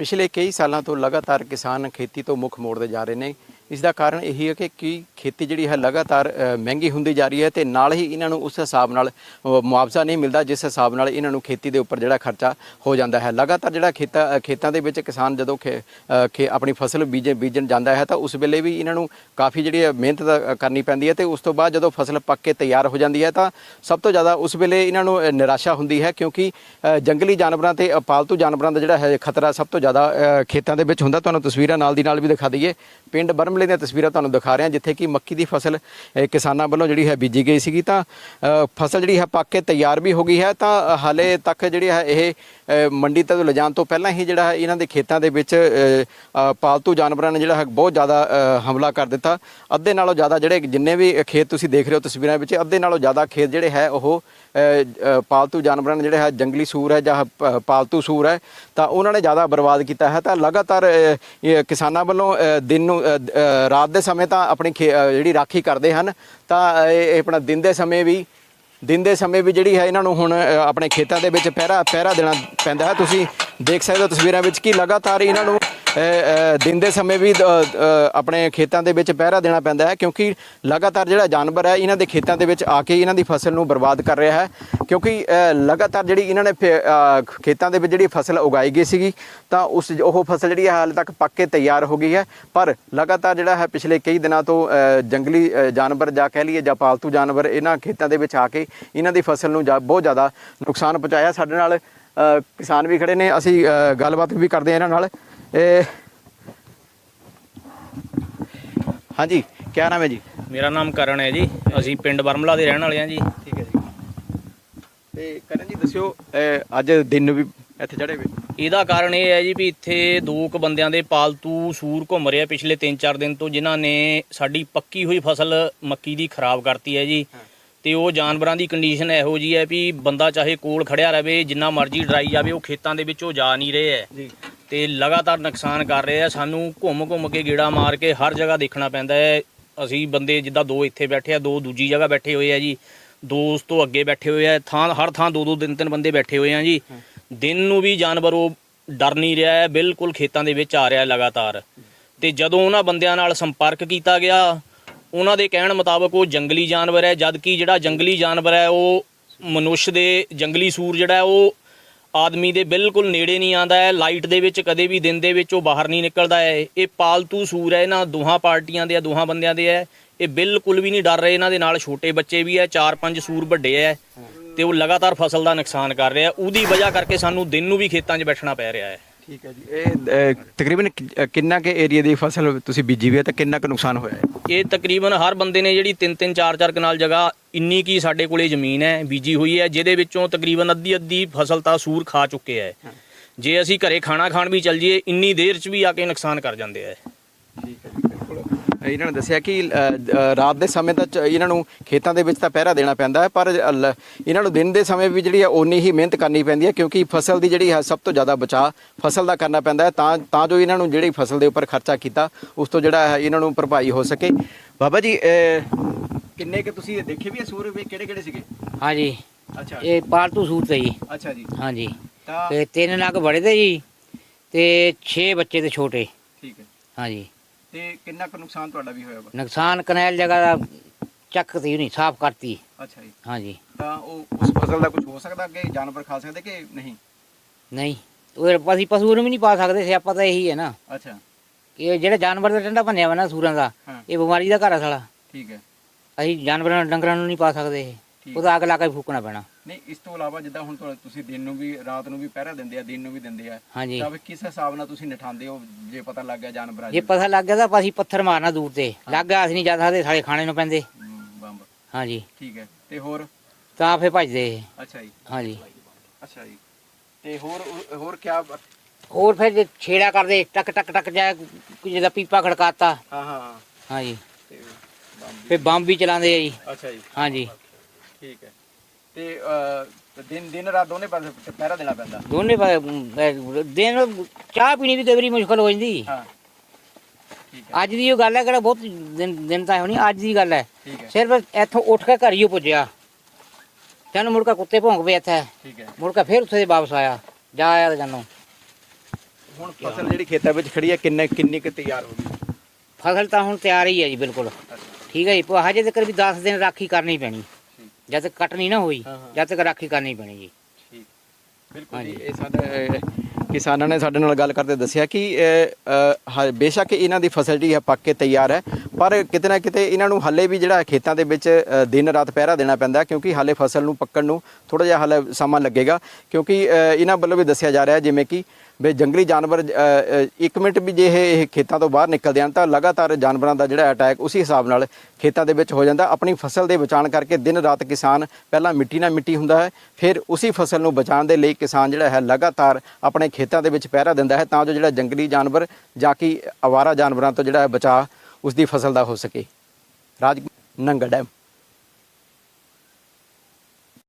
ਪਿਛਲੇ ਕਈ ਸਾਲਾਂ ਤੋਂ ਲਗਾਤਾਰ ਕਿਸਾਨ ਖੇਤੀ ਤੋਂ ਮੁੱਖ ਮੋੜਦੇ ਜਾ ਰਹੇ ਨੇ। ਇਸ ਦਾ ਕਾਰਨ ਇਹੀ ਹੈ ਕਿ ਕੀ ਖੇਤੀ ਜਿਹੜੀ ਹੈ ਲਗਾਤਾਰ ਮਹਿੰਗੀ ਹੁੰਦੀ ਜਾ ਰਹੀ ਹੈ ਤੇ ਨਾਲ ਹੀ ਇਹਨਾਂ ਨੂੰ ਉਸ ਹਿਸਾਬ ਨਾਲ ਮੁਆਵਜ਼ਾ ਨਹੀਂ ਮਿਲਦਾ ਜਿਸ ਹਿਸਾਬ ਨਾਲ ਇਹਨਾਂ ਨੂੰ ਖੇਤੀ ਦੇ ਉੱਪਰ ਜਿਹੜਾ ਖਰਚਾ ਹੋ ਜਾਂਦਾ ਹੈ। ਲਗਾਤਾਰ ਜਿਹੜਾ ਖੇਤਾਂ ਖੇਤਾਂ ਦੇ ਵਿੱਚ ਕਿਸਾਨ ਜਦੋਂ ਖੇ- ਖੇ, ਆਪਣੀ ਫਸਲ ਬੀਜੇ, ਬੀਜਣ ਜਾਂਦਾ ਹੈ ਤਾਂ ਉਸ ਵੇਲੇ ਵੀ ਇਹਨਾਂ ਨੂੰ ਕਾਫੀ ਜਿਹੜੀ ਹੈ ਮਿਹਨਤ ਕਰਨੀ ਪੈਂਦੀ ਹੈ ਤੇ ਉਸ ਤੋਂ ਬਾਅਦ ਜਦੋਂ ਫਸਲ ਪੱਕ ਕੇ ਤਿਆਰ ਹੋ ਜਾਂਦੀ ਹੈ ਤਾਂ ਸਭ ਤੋਂ ਜ਼ਿਆਦਾ ਉਸ ਵੇਲੇ ਇਹਨਾਂ ਨੂੰ ਨਿਰਾਸ਼ਾ ਹੁੰਦੀ ਹੈ ਕਿਉਂਕਿ ਜੰਗਲੀ ਜਾਨਵਰਾਂ ਤੇ ਪਾਲਤੂ ਜਾਨਵਰਾਂ ਦਾ ਜਿਹੜਾ ਹੈ ਖਤਰਾ ਸਭ ਤੋਂ ਜ਼ਿਆਦਾ ਖੇਤਾਂ ਦੇ ਵਿੱਚ ਹੁੰਦਾ। ਤੁਹਾਨੂੰ ਤਸਵੀਰਾਂ ਨਾਲ ਦੀ ਨਾਲ ਵੀ ਦਿਖਾ ਦਈਏ। ਪਿੰਡ ਬਰਮ ਬਰਮਲੇ ਦੀਆਂ ਤਸਵੀਰਾਂ ਤੁਹਾਨੂੰ ਦਿਖਾ ਰਿਹਾ ਜਿੱਥੇ ਕਿ ਮੱਕੀ ਦੀ ਫਸਲ ਅ, ਕਿਸਾਨਾਂ ਵੱਲੋਂ ਜਿਹੜੀ ਹੈ ਬੀਜੀ ਗਈ ਸੀਗੀ ਤਾਂ ਫਸਲ ਜਿਹੜੀ ਹੈ ਪੱਕ ਕੇ ਤਿਆਰ ਵੀ ਹੋ ਗਈ ਹੈ ਤਾਂ ਹਾਲੇ ਤੱਕ ਜਿਹੜੀ ਹੈ ਇਹ ਮੰਡੀ ਤੱਕ ਲਿਜਾਣ ਤੋਂ ਪਹਿਲਾਂ ਹੀ ਜਿਹੜਾ ਹੈ ਇਹਨਾਂ ਦੇ ਖੇਤਾਂ ਦੇ ਵਿੱਚ ਪਾਲਤੂ ਜਾਨਵਰਾਂ ਨੇ ਜਿਹੜਾ ਹੈ ਬਹੁਤ ਜ਼ਿਆਦਾ ਹਮਲਾ ਕਰ ਦਿੱਤਾ। ਅੱਧੇ ਨਾਲੋਂ ਜ਼ਿਆਦਾ ਜਿਹੜੇ ਜਿੰਨੇ ਵੀ ਖੇਤ ਤੁਸੀਂ ਦੇਖ ਰਹੇ ਹੋ ਤਸਵੀਰਾਂ ਵਿੱਚ ਅੱਧੇ ਨਾਲੋਂ ਜ਼ਿਆਦਾ ਖੇਤ ਜਿਹੜੇ ਹੈ ਉਹ ਪਾਲਤੂ ਜਾਨਵਰਾਂ ਨੇ ਜਿਹੜੇ ਹੈ ਜੰਗਲੀ ਸੂਰ ਹੈ ਜਾਂ ਪਾਲਤੂ ਸੂਰ ਹੈ ਤਾਂ ਉਹਨਾਂ ਨੇ ਜ਼ਿਆਦਾ ਬਰਬਾਦ ਕੀਤਾ ਹੈ। ਤਾਂ ਲਗਾਤਾਰ ਕਿਸਾਨਾਂ ਵੱਲੋਂ ਦਿਨ ਨੂੰ ਰਾਤ ਦੇ ਸਮੇਂ ਤਾਂ ਆਪਣੀ ਖੇ- ਜਿਹੜੀ ਰਾਖੀ ਕਰਦੇ ਹਨ, ਤਾਂ ਇਹ ਆਪਣਾ ਦਿਨ ਦੇ ਸਮੇਂ ਵੀ ਦਿਨ ਦੇ ਸਮੇਂ ਵੀ ਜਿਹੜੀ ਹੈ ਇਹਨਾਂ ਨੂੰ ਹੁਣ ਆਪਣੇ ਖੇਤਾਂ ਦੇ ਵਿੱਚ ਪਹਿਰਾ ਪਹਿਰਾ ਦੇਣਾ ਪੈਂਦਾ ਹੈ। ਤੁਸੀਂ ਦੇਖ ਸਕਦੇ ਹੋ ਤਸਵੀਰਾਂ ਵਿੱਚ ਕਿ ਲਗਾਤਾਰ ਇਹਨਾਂ ਨੂੰ ਦਿਨ ਦੇ ਸਮੇਂ ਵੀ ਅ, ਆਪਣੇ ਖੇਤਾਂ ਦੇ ਵਿੱਚ ਪਹਿਰਾ ਦੇਣਾ ਪੈਂਦਾ ਹੈ ਕਿਉਂਕਿ ਲਗਾਤਾਰ ਜਿਹੜਾ ਜਾਨਵਰ ਹੈ ਇਹਨਾਂ ਦੇ ਖੇਤਾਂ ਦੇ ਵਿੱਚ ਆ ਕੇ ਇਹਨਾਂ ਦੀ ਫਸਲ ਨੂੰ ਬਰਬਾਦ ਕਰ ਰਿਹਾ ਹੈ। ਕਿਉਂਕਿ ਲਗਾਤਾਰ ਜਿਹੜੀ ਇਹਨਾਂ ਨੇ ਫੇ- ਖੇਤਾਂ ਦੇ ਵਿੱਚ ਜਿਹੜੀ ਫਸਲ ਉਗਾਈ ਗਈ ਸੀਗੀ ਤਾਂ ਉਸ ਉਹ ਫਸਲ ਜਿਹੜੀ ਹੈ ਹਾਲੇ ਤੱਕ ਪੱਕ ਕੇ ਤਿਆਰ ਹੋ ਗਈ ਹੈ। ਪਰ ਲਗਾਤਾਰ ਜਿਹੜਾ ਹੈ ਪਿਛਲੇ ਕਈ ਦਿਨਾਂ ਤੋਂ ਜੰਗਲੀ ਜਾਨਵਰ ਜਾਂ ਕਹਿ ਲਈਏ ਜਾਂ ਪਾਲਤੂ ਜਾਨਵਰ ਇਹਨਾਂ ਖੇਤਾਂ ਦੇ ਵਿੱਚ ਆ ਕੇ ਇਹਨਾਂ ਦੀ ਫਸਲ ਨੂੰ ਜਾ- ਬਹੁਤ ਜ਼ਿਆਦਾ ਨੁਕਸਾਨ ਪਹੁੰਚਾਇਆ ਸਾਡੇ ਨਾਲ। ਕਿਸਾਨ ਵੀ ਖੜੇ ਨੇ ਅਸੀਂ ਗੱਲਬਾਤ ਵੀ ਕਰਦੇ ਹਾਂ ਇਹਨਾਂ ਨਾਲ। ਹਾਂਜੀ ਕੀ ਨਾਮ ਹੈ ਜੀ? ਮੇਰਾ ਨਾਮ ਕਰਨ ਹੈ ਜੀ। ਅਸੀਂ ਪਿੰਡ ਬਰਮਲਾ ਦੇ ਰਹਿਣ ਵਾਲੇ ਹਾਂ ਜੀ। ਠੀਕ ਹੈ ਜੀ। ਤੇ ਕਰਨ ਜੀ ਦੱਸਿਓ ਅੱਜ ਦਿਨ ਵੀ ਇੱਥੇ ਚੜੇ ਵੇ ਇਹਦਾ ਕਾਰਨ ਇਹ ਹੈ ਜੀ ਵੀ ਇੱਥੇ ਦੋ ਕੁ ਬੰਦਿਆਂ ਦੇ ਪਾਲਤੂ ਸੂਰ ਘੁੰਮ ਰਿਹਾ ਪਿਛਲੇ 3-4 ਦਿਨ ਤੋਂ ਜਿਨ੍ਹਾਂ ਨੇ ਸਾਡੀ ਪੱਕੀ ਹੋਈ ਫਸਲ ਮੱਕੀ ਦੀ ਖਰਾਬ ਕਰਤੀ ਹੈ ਜੀ। ਤੇ ਉਹ ਜਾਨਵਰਾਂ ਦੀ ਕੰਡੀਸ਼ਨ ਇਹੋ ਜੀ ਹੈ ਵੀ ਬੰਦਾ ਚਾਹੇ ਕੋਲ ਖੜਿਆ ਰਵੇ ਜਿੰਨਾ ਮਰਜ਼ੀ ਡਰਾਈ ਜਾਵੇ ਉਹ ਖੇਤਾਂ ਦੇ ਵਿੱਚ ਉਹ ਜਾ ਨਹੀਂ ਰਹੇ ਹੈ। ਜੀ। ਤੇ ਲਗਾਤਾਰ ਨੁਕਸਾਨ ਕਰ ਰਹੇ ਆ। ਸਾਨੂੰ ਘੁੰਮ ਘੁੰਮ ਕੇ ਗੇੜਾ ਮਾਰ ਕੇ ਹਰ ਜਗ੍ਹਾ ਦੇਖਣਾ ਪੈਂਦਾ ਹੈ। ਅਸੀਂ ਬੰਦੇ ਜਿੱਦਾਂ ਦੋ ਇੱਥੇ ਬੈਠੇ ਆ, ਦੋ ਦੂਜੀ ਜਗ੍ਹਾ ਬੈਠੇ ਹੋਏ ਆ ਜੀ। ਦੋ ਉਸ ਤੋਂ ਅੱਗੇ ਬੈਠੇ ਹੋਏ ਆ। ਥਾਂ, ਹਰ ਥਾਂ ਦੋ ਦੋ, ਤਿੰਨ ਤਿੰਨ ਬੰਦੇ ਬੈਠੇ ਹੋਏ ਆ ਜੀ। ਦਿਨ ਨੂੰ ਵੀ ਜਾਨਵਰ ਉਹ ਡਰ ਨਹੀਂ ਰਿਹਾ ਹੈ। ਬਿਲਕੁਲ ਖੇਤਾਂ ਦੇ ਵਿੱਚ ਆ ਰਿਹਾ ਲਗਾਤਾਰ। ਤੇ ਜਦੋਂ ਉਹਨਾਂ ਬੰਦਿਆਂ ਨਾਲ ਸੰਪਰਕ ਕੀਤਾ ਗਿਆ, ਉਹਨਾਂ ਦੇ ਕਹਿਣ ਮੁਤਾਬਕ ਉਹ ਜੰਗਲੀ ਜਾਨਵਰ ਹੈ। ਜਦ ਕਿ ਜਿਹੜਾ ਜੰਗਲੀ ਜਾਨਵਰ ਹੈ, ਉਹ ਮਨੁੱਖ ਦੇ ਜੰਗਲੀ ਸੂਰ ਜਿਹੜਾ ਉਹ ਆਦਮੀ ਦੇ ਬਿਲਕੁਲ ਨੇੜੇ ਨਹੀਂ ਆਂਦਾ ਹੈ ਲਾਈਟ ਦੇ ਵਿੱਚ ਕਦੇ ਵੀ ਦਿਨ ਦੇ ਵਿੱਚ ਉਹ ਬਾਹਰ ਨਹੀਂ ਨਿਕਲਦਾ ਹੈ। ਇਹ ਪਾਲਤੂ ਸੂਰ ਹੈ, ਇਹਨਾਂ ਦੋਹਾਂ ਪਾਰਟੀਆਂ ਦੇ ਆ, ਦੋਹਾਂ ਬੰਦਿਆਂ ਦੇ ਹੈ। ਇਹ ਬਿਲਕੁਲ ਵੀ ਨਹੀਂ ਡਰ ਰਹੇ, ਇਹਨਾਂ ਦੇ ਨਾਲ ਛੋਟੇ ਬੱਚੇ ਵੀ ਹੈ, ਚਾਰ ਪੰਜ ਸੂਰ ਵੱਡੇ ਹੈ ਤੇ ਉਹ ਲਗਾਤਾਰ ਫਸਲ ਦਾ ਨੁਕਸਾਨ ਕਰ ਰਿਹਾ ਉਹਦੀ ਵਜ੍ਹਾ ਕਰਕੇ ਸਾਨੂੰ ਦਿਨ ਨੂੰ ਵੀ ਖੇਤਾਂ 'ਚ ਬੈਠਣਾ ਪੈ ਰਿਹਾ ਹੈ। ਠੀਕ ਹੈ ਜੀ। ਇਹ ਅ, ਤਕਰੀਬਨ ਕਿ- ਕਿੰਨਾ ਕੇ ਏਰੀਆ ਦੀ ਫਸਲ ਤੁਸੀਂ ਬੀਜੀ ਵੀ ਹੈ ਤੇ ਕਿੰਨਾ ਕੁ ਨੁਕਸਾਨ ਹੋਇਆ ਹੈ? ਇਹ ਤਕਰੀਬਨ ਹਰ ਬੰਦੇ ਨੇ ਜਿਹੜੀ 3-3 4-4 ਕਨਾਲ ਜਗ੍ਹਾ ਇੰਨੀ ਕੀ ਸਾਡੇ ਕੋਲੇ ਜ਼ਮੀਨ ਹੈ ਬੀਜੀ ਹੋਈ ਹੈ ਜਿਹਦੇ ਵਿੱਚੋਂ ਤਕਰੀਬਨ ਅੱਧੀ ਅੱਧੀ ਫਸਲ ਤਾਂ ਸੂਰ ਖਾ ਚੁੱਕੇ ਹੈ। ਜੇ ਅਸੀਂ ਘਰੇ ਖਾਣਾ ਖਾਣ ਵੀ ਚੱਲ ਜਾਈਏ ਇੰਨੀ ਦੇਰ 'ਚ ਵੀ ਆ ਕੇ ਨੁਕਸਾਨ ਕਰ ਜਾਂਦੇ ਆ ਠੀਕ ਹੈ ਇਹਨਾਂ ਨੇ ਦੱਸਿਆ ਕਿ ਰਾਤ ਦੇ ਸਮੇਂ ਤਾਂ ਇਹਨਾਂ ਨੂੰ ਖੇਤਾਂ ਦੇ ਵਿੱਚ ਤਾਂ ਪਹਿਰਾ ਦੇਣਾ ਪੈਂਦਾ ਹੈ ਪਰ ਇਹਨਾਂ ਨੂੰ ਦਿਨ ਦੇ ਸਮੇਂ ਵੀ ਜਿਹੜੀ ਹੈ ਓਨੀ ਹੀ ਮਿਹਨਤ ਕਰਨੀ ਪੈਂਦੀ ਹੈ ਕਿਉਂਕਿ ਫਸਲ ਦੀ ਜਿਹੜੀ ਹੈ ਸਭ ਤੋਂ ਜ਼ਿਆਦਾ ਬਚਾਅ ਫਸਲ ਦਾ ਕਰਨਾ ਪੈਂਦਾ ਹੈ ਤਾਂ ਤਾਂ ਜੋ ਇਹਨਾਂ ਨੂੰ ਜਿਹੜੀ ਫਸਲ ਦੇ ਉੱਪਰ ਖਰਚਾ ਕੀਤਾ ਉਸ ਤੋਂ ਜਿਹੜਾ ਹੈ ਇਹਨਾਂ ਨੂੰ ਭਰਪਾਈ ਹੋ ਸਕੇ। ਬਾਬਾ ਜੀ ਕਿੰਨੇ ਕਿ ਤੁਸੀਂ ਦੇਖੇ ਵੀ ਇਹ ਸੂਰ ਵੀ ਕਿਹੜੇ ਕਿਹੜੇ ਸੀਗੇ? ਹਾਂਜੀ। ਅੱਛਾ। ਇਹ ਪਾਲਤੂ ਸੂਟ ਤੇ ਜੀ। ਅੱਛਾ ਜੀ। ਹਾਂਜੀ। ਤੇ ਤਿੰਨ ਨਗ ਬੜੇ ਤੇ ਜੀ ਤੇ 6 ਬੱਚੇ ਤੇ ਛੋਟੇ। ਠੀਕ ਹੈ। ਹਾਂਜੀ। ਤੇ ਕਿੰਨਾ ਕੁ ਨੁਕਸਾਨ ਤੁਹਾਡਾ ਵੀ ਹੋਇਆ ਵਾ? ਨੁਕਸਾਨ ਕਨੈਲ ਜਗ੍ਹਾ ਦਾ ਚੱਕਤੀ ਨਹੀਂ ਸਾਫ਼ ਕਰਤੀ। ਅੱਛਾ ਜੀ। ਹਾਂਜੀ। ਤਾਂ ਉਹ ਉਸ ਫਸਲ ਦਾ ਕੁਝ ਹੋ ਸਕਦਾ ਕਿ ਜਾਨਵਰ ਖਾ ਸਕਦੇ ਕਿ ਨਹੀਂ? ਨਹੀਂ। ਉਹ ਅਸੀਂ ਪਸ਼ੂ ਨੂੰ ਵੀ ਨਹੀਂ ਪਾ ਸਕਦੇ ਸਿਆਪਾ ਤਾਂ ਇਹੀ ਹੈ ਨਾ। ਅੱਛਾ। ਕਿ ਇਹ ਜਿਹੜਾ ਜਾਨਵਰ ਦਾ ਟੰਡਾ ਭੰਨਿਆ ਵਾ ਨਾ ਸੂਰਾਂ ਦਾ ਹਾਂ। ਇਹ ਬਿਮਾਰੀ ਦਾ ਘਰ ਆ ਸਾਲਾ। ਠੀਕ ਹੈ। ਅਸੀਂ ਜਾਨਵਰਾਂ ਨੂੰ ਡੰਗਰਾਂ ਨੂੰ ਨਹੀਂ ਪਾ ਸਕਦੇ ਇਹ। ਠੀਕ। ਉਹਦਾ ਅੱਗ ਲਾ ਕੇ ਫੂਕਣਾ ਪੈਣਾ। ਨਹੀਂ ਇਸ ਤੋਂ ਇਲਾਵਾ ਜਿੱਦਾਂ ਹੁਣ ਤੁਹਾ- ਤੁਸੀਂ ਦਿਨ ਨੂੰ ਵੀ ਰਾਤ ਨੂੰ ਵੀ ਪਹਿਰਾ ਦਿੰਦੇ ਆ ਦਿਨ ਨੂੰ ਵੀ ਦਿੰਦੇ ਆ ਹਾਂਜੀ। ਤਾਂ ਵੀ ਕਿਸ ਹਿਸਾਬ ਨਾਲ ਤੁਸੀਂ ਨਿਠਾਉਂਦੇ ਹੋ ਜੇ ਪਤਾ ਲੱਗ ਗਿਆ ਜਾਨਵਰਾਂ ਜੇ ਪਤਾ ਲੱਗ ਗਿਆ ਤਾਂ ਅਸੀਂ ਪੱਥਰ ਮਾਰਨਾ ਦੂਰ ਤੇ। ਲੱਗ ਗਿਆ ਅਸੀਂ ਨਹੀਂ ਜਾ ਸਕਦੇ ਸਾਲੇ ਖਾਣੇ ਨੂੰ ਪੈਂਦੇ। ਬੰਬ। ਹਾਂਜੀ। ਠੀਕ ਹੈ। ਤੇ ਹੋਰ? ਤਾਂ ਫੇ ਭੱਜਦੇ। ਅੱਛਾ ਜੀ। ਹਾਂਜੀ। ਅੱਛਾ ਜੀ। ਤੇ ਹੋਰ ਹੋਰ ਕੀ ਹੋਰ ਫਿਰ ਜੇ ਛੇੜਾ ਕਰਦੇ ਟਕ ਟਕ ਟਕ ਜਾ ਜਿਹਦਾ ਪੀਪਾ ਖੜਕਾਤਾ। ਹਾਂ ਹਾਂ। ਹਾਂ ਹਾਂਜੀ। ਤੇ ਬੰਬ ਫਿਰ ਬੰਬ ਵੀ ਚਲਾਉਂਦੇ ਆ ਜੀ। ਅੱਛਾ ਜੀ। ਹਾਂਜੀ। ਠੀਕ ਹੈ। ਤੇ ਅ, ਦਿਨ ਦਿਨ ਰਾਤ ਦੋਨੇ ਪਾਸੇ ਪਹਿਰਾ ਦੇਣਾ ਪੈਂਦਾ। ਦੋਨੇ ਪਾ- ਅਮ, ਦਿਨ ਚਾਹ ਪੀਣੀ ਵੀ ਕਈ ਵਾਰੀ ਮੁਸ਼ਕਲ ਹੋ ਜਾਂਦੀ। ਹਾਂ। ਠੀਕ ਹੈ। ਅੱਜ ਦੀ ਉਹ ਗੱਲ ਹੈ ਕਿਹੜਾ ਬਹੁਤ ਦਿਨ ਦਿਨ ਤਾਂ ਹੋਣੀ ਅੱਜ ਦੀ ਗੱਲ ਹੈ। ਠੀਕ ਹੈ। ਸਿਰਫ ਇੱਥੋਂ ਉੱਠ ਕੇ ਘਰ ਹੀ ਓ ਪੁੱਜਿਆ। ਤੈਨੂੰ ਮੁੜ ਕੇ ਕੁੱਤੇ ਭੌਂਕ ਪਏ ਇੱਥੇ। ਠੀਕ ਹੈ। ਮੁੜ ਕੇ ਫਿਰ ਉੱਥੇ ਵਾਪਸ ਆਇਆ। ਜਾ ਆਇਆ ਤੇ ਜਾਨੋਂ ਹੁਣ ਫਸਲ ਜਿਹੜੀ ਖੇਤਾਂ ਵਿੱਚ ਖੜੀ ਹੈ ਕਿੰਨੇ ਕਿੰਨੀ ਕੁ ਤਿਆਰ ਹੋ ਗਈ? ਫਸਲ ਤਾਂ ਹੁਣ ਤਿਆਰ ਹੀ ਹੈ ਜੀ ਬਿਲਕੁਲ। ਠੀਕ ਹੈ ਜੀ ਹਜੇ ਤੱਕ ਵੀ 10 ਦਿਨ ਰਾਖੀ ਕਰਨੀ ਪੈਣੀ। ਜਦ ਤੱਕ ਕੱਟ ਨਹੀਂ ਨਾ ਹੋਈ ਹਾਂ, ਹਾਂ। ਜਦ ਤੱਕ ਰਾਖੀ ਕਰਨੀ ਪੈਣੀ ਜੀ। ਬਿਲਕੁਲ ਜੀ ਇਹ ਸਾਡੇ ਅਹ, ਕਿਸਾਨਾਂ ਨੇ ਸਾਡੇ ਨਾਲ ਗੱਲ ਕਰਦੇ ਦੱਸਿਆ ਕਿ ਅਹ, ਅਹ, ਹ- ਬੇਸ਼ੱਕ ਇਹਨਾਂ ਦੀ ਫਸਲ ਜਿਹੜੀ ਹੈ ਪੱਕ ਕੇ ਤਿਆਰ ਹੈ ਪਰ ਕਿਤੇ ਨਾ ਕਿਤੇ ਇਹਨਾਂ ਨੂੰ ਹੱਲੇ ਵੀ ਜਿਹੜਾ ਖੇਤਾਂ ਦੇ ਵਿੱਚ ਅਹ, ਦਿਨ ਰਾਤ ਪਹਿਰਾ ਦੇਣਾ ਪੈਂਦਾ ਕਿਉਂਕਿ ਹਾਲੇ ਫਸਲ ਨੂੰ ਪੱਕਣ ਨੂੰ ਥੋੜਾ ਜਿਹਾ ਹਾਲੇ ਸਮਾਂ ਲੱਗੇਗਾ ਕਿਉਂਕਿ ਅਹ, ਇਹਨਾਂ ਵੱਲੋਂ ਵੀ ਦੱਸਿਆ ਜਾ ਰਿਹਾ ਜਿਵੇਂ ਕਿ ਵੀ ਜੰਗਲੀ ਜਾਨਵਰ ਅਹ, ਇੱਕ ਮਿੰਟ ਵੀ ਜੇ ਇਹ ਖੇਤਾਂ ਤੋਂ ਬਾਹਰ ਨਿਕਲਦੇ ਹਨ ਤਾਂ ਲਗਾਤਾਰ ਜਾਨਵਰਾਂ ਦਾ ਜਿਹੜਾ ਅਟੈਕ ਉਸੇ ਹਿਸਾਬ ਨਾਲ ਖੇਤਾਂ ਦੇ ਵਿੱਚ ਹੋ ਜਾਂਦਾ। ਆਪਣੀ ਫਸਲ ਦੇ ਬਚਾਉਣ ਕਰਕੇ ਦਿਨ ਰਾਤ ਕਿਸਾਨ ਪਹਿਲਾਂ ਮਿੱਟੀ ਨਾਲ ਮਿੱਟੀ ਹੁੰਦਾ ਹੈ ਫਿਰ ਉਸੇ ਫਸਲ ਨੂੰ ਬਚਾਉਣ ਦੇ ਲਈ ਕਿਸਾਨ ਜਿਹੜਾ ਹੈ ਲਗਾਤਾਰ ਆਪਣੇ ਖੇਤਾਂ ਦੇ ਵਿੱਚ ਪਹਿਰਾ ਦਿੰਦਾ ਹੈ ਤਾਂ ਜੋ ਜਿਹੜਾ ਜੰਗਲੀ ਜਾਨਵਰ ਜਾਂ ਕਿ ਆਵਾਰਾ ਜਾਨਵਰਾਂ ਤੋਂ ਜਿਹੜਾ ਹੈ ਬਚਾਅ ਉਸ ਦੀ ਫਸਲ ਦਾ ਹੋ ਸਕੇ। ਰਾਜ ਨੰਗਲ ਡੈਮ।